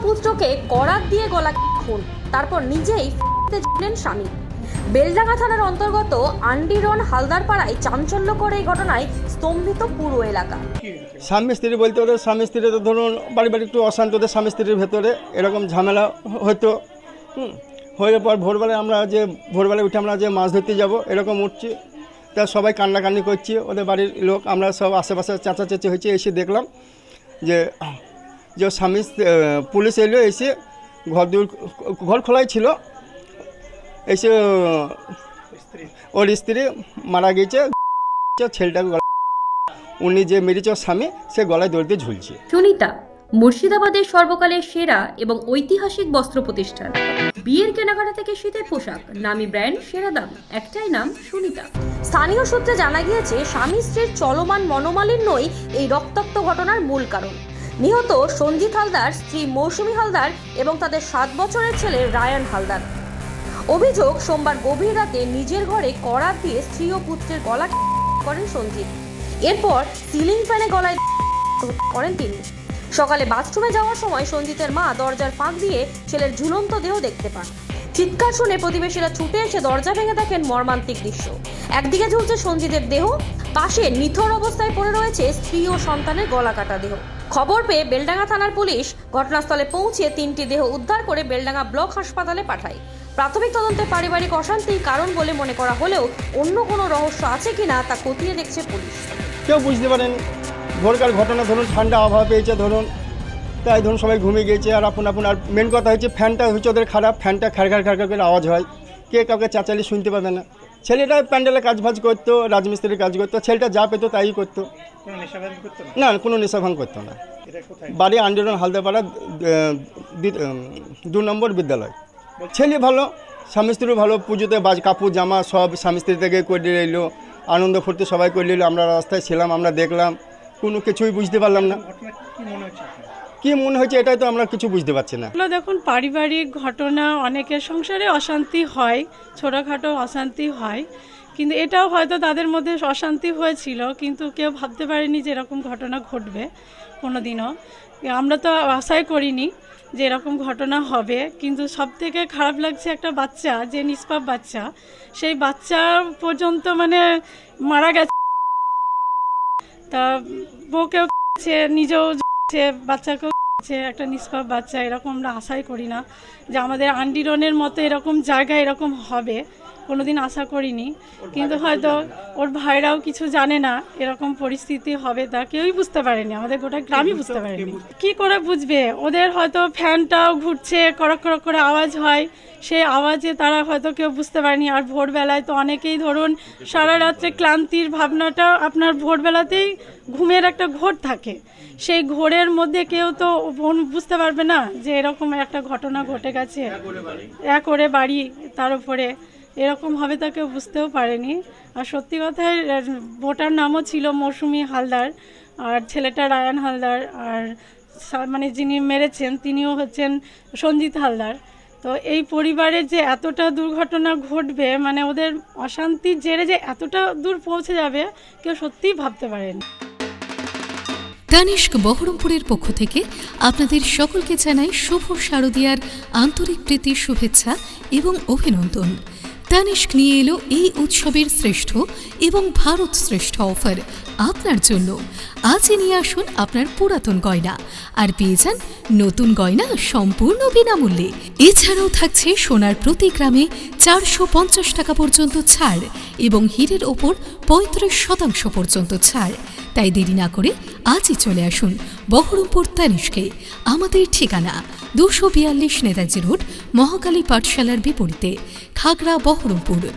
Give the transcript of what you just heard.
অভিযোগে করাত দিয়ে গলা খুন? তারপর নিজেই ছিলেন স্বামী। বেলডাঙ্গা থানার অন্তর্গত আন্ডিরন হালদারপাড়ায় চাঞ্চল্যকর এই ঘটনায় স্তম্ভিত পুরো এলাকা। স্বামী স্ত্রী বলতে ওদের স্বামী স্ত্রী তো ধরুন বাড়ি বাড়ি একটু অশান্ত, ওদের স্বামী স্ত্রীর ভেতরে এরকম ঝামেলা হতো হয়ে পর ভোরবেলায় আমরা যে, ভোরবেলায় উঠে আমরা যে মাছ ধরতে যাব, এরকম উঠছি। তা সবাই কান্নাকান্নি করছি, ওদের বাড়ির লোক, আমরা সব আশেপাশে চাচাচাচি হয়েছে, এসে দেখলাম যে যে স্বামী পুলিশ এলো, এসে ঘর দূর ঘর খোলাই ছিল। এসে ওর স্ত্রী মারা গেছে। ছেলেটাকে গলা- উনি যে মেরেছে স্বামী, সে গলায় দড়িতে ঝুলছে। সুনিতা, মুর্শিদাবাদের সর্বকালের সেরা এবং ঐতিহাসিক বস্ত্র প্রতিষ্ঠান। বিয়ের কেনাকাটা থেকে শীতের পোশাক, নামি ব্র্যান্ড, সেরা দাম, একটাই নাম সুনিতা। স্থানীয় সূত্রে জানা গিয়েছে, স্বামী স্ত্রীর চলমান মনোমালিন্যই এই রক্তাক্ত ঘটনার মূল কারণ। নিহত সঞ্জিত হালদার, স্ত্রী মৌসুমী হালদার এবং তাদের সাত বছরের ছেলে রায়ান হালদার। অভিযোগ, সোমবার গভীর রাতে নিজের ঘরে করাত দিয়ে স্ত্রী ও পুত্রের গলা করেন সঞ্জিত। এরপর সিলিং ফ্যানে গলায় করেন তিনি। সকালে বাথরুমে যাওয়ার সময় সঞ্জিতের মা দরজার ফাঁক দিয়ে ছেলের ঝুলন্ত দেহ দেখতে পান। চিৎকার শুনে প্রতিবেশীরা ছুটে এসে দরজা ভেঙে দেখেন মর্মান্তিক দৃশ্য। একদিকে ঝুলছে সঞ্জিতের দেহ, পাশে নিথর অবস্থায় পড়ে রয়েছে স্ত্রী ও সন্তানের গলা কাটা দেহ। খবর পেয়ে বেলডাঙ্গা থানার পুলিশ ঘটনাস্থলে পৌঁছে তিনটি দেহ উদ্ধার করে বেলডাঙ্গা ব্লক হাসপাতালে পাঠায়। প্রাথমিক তদন্তে পারিবারিক অশান্তির কারণ বলে মনে করা হলেও অন্য কোনো রহস্য আছে কিনা তা খতিয়ে দেখছে পুলিশ। কেউ বুঝতে পারেন। ভোরকার ঘটনা, ধরুন ঠান্ডা আবহাওয়া পেয়েছে, ধরুন তাই ধরুন সবাই ঘুমিয়ে গিয়েছে আর আপন আপন আর মেন কথা হচ্ছে ফ্যানটা হচ্ছে ওদের খারাপ ফ্যানটা খার খার খার খার করে আওয়াজ হয়। কে কাউকে চাচালি শুনতে পাবে না। ছেলেটা প্যান্ডেলে কাজ ফাজ করতো রাজমিস্ত্রির কাজ করতো ছেলেটা যা পেতো তাই করতো। না? কোনো নেশা ভাঙ করতো না। বাড়ি আন্দোলন হালদাপাড়া দু নম্বর বিদ্যালয়। ছেলে ভালো স্বামী স্ত্রী ভালো পুজোতে বাজ কাপড় জামা সব স্বামী স্ত্রী থেকে করে এলো। আনন্দ ফুর্তি সবাই করে নিল আমরা রাস্তায় ছিলাম আমরা দেখলাম কোনো কিছুই বুঝতে পারলাম না। কি মনে হয়েছে এটাই তো আমরা কিছু বুঝতে পারছি না। দেখুন, পারিবারিক ঘটনা, অনেকের সংসারে অশান্তি হয়, ছোটোখাটো অশান্তি হয়। কিন্তু এটাও হয়তো তাদের মধ্যে অশান্তি হয়েছিল, কিন্তু কেউ ভাবতে পারেনি যে এরকম ঘটনা ঘটবে কোনো দিনও আমরা তো আশাই করিনি যে এরকম ঘটনা হবে, কিন্তু সব থেকে খারাপ লাগছে একটা বাচ্চা, যে নিষ্পাপ বাচ্চা, সেই বাচ্চা পর্যন্ত মানে মারা গেছে। তা বউকেও নিজেও সে বাচ্চাকেও যে একটা নিষ্পাপ বাচ্চা, এরকম আমরা আশাই করি না যে আমাদের আন্ডিরনের মতো এরকম জায়গা এরকম হবে। কোনোদিন আশা করিনি। কিন্তু হয়তো ওর ভাইরাও কিছু জানে না এরকম পরিস্থিতি হবে তা কেউই বুঝতে পারেনি। আমাদের গোটা গ্রামই বুঝতে পারেনি। কি করে বুঝবে? ওদের হয়তো ফ্যানটাও ঘুরছে করক করক করে আওয়াজ হয়। সেই আওয়াজে তারা হয়তো কেউ বুঝতে পারেনি। আর ভোরবেলায় তো অনেকেই ধরুন সারা রাত্রে ক্লান্তির ভাবনাটা আপনার ভোরবেলাতেই ঘুমের একটা ঘোর থাকে। সেই ঘোরের মধ্যে কেউ তো বুঝতে পারবে না যে এরকম একটা ঘটনা ঘটে গেছে। এক করে বাড়ি তার উপরে। এরকম হবে তা কেউ বুঝতেও পারেনি। আর সত্যি কথায় ভোটার নামও ছিল মৌসুমি হালদার আর ছেলেটা রায়ান হালদার আর মানে যিনি মেরেছেন তিনিও হচ্ছেন সঞ্জিত হালদার। তো এই পরিবারে যে এতটা দুর্ঘটনা ঘটবে মানে ওদের অশান্তির জেরে যে এতটা দূর পৌঁছে যাবে, কেউ সত্যিই ভাবতে পারেনি। তানিষ্ক বহরমপুরের পক্ষ থেকে আপনাদের সকলকে জানাই শুভ শারদীয়ার আন্তরিক প্রীতির শুভেচ্ছা এবং অভিনন্দন। তানিষ্ক নিয়ে এলো এই উৎসবের শ্রেষ্ঠ এবং ভারত শ্রেষ্ঠ অফার আপনার জন্য। আজই নিয়ে আসুন আপনার পুরাতন গয়না আর পেয়ে যান নতুন গয়না সম্পূর্ণ বিনামূল্যে। এছাড়াও থাকছে সোনার প্রতি গ্রামে চারশো পঞ্চাশ টাকা পর্যন্ত ছাড় এবং হীরের ওপর পঁয়ত্রিশ শতাংশ পর্যন্ত ছাড়। তাই দেরি না করে আজই চলে আসুন বহরমপুর তানিশকে। আমাদের ঠিকানা দুশো বিয়াল্লিশ নেতাজি রোড, মহাকালী পাঠশালার বিপরীতে, খাগড়া বহরমপুর।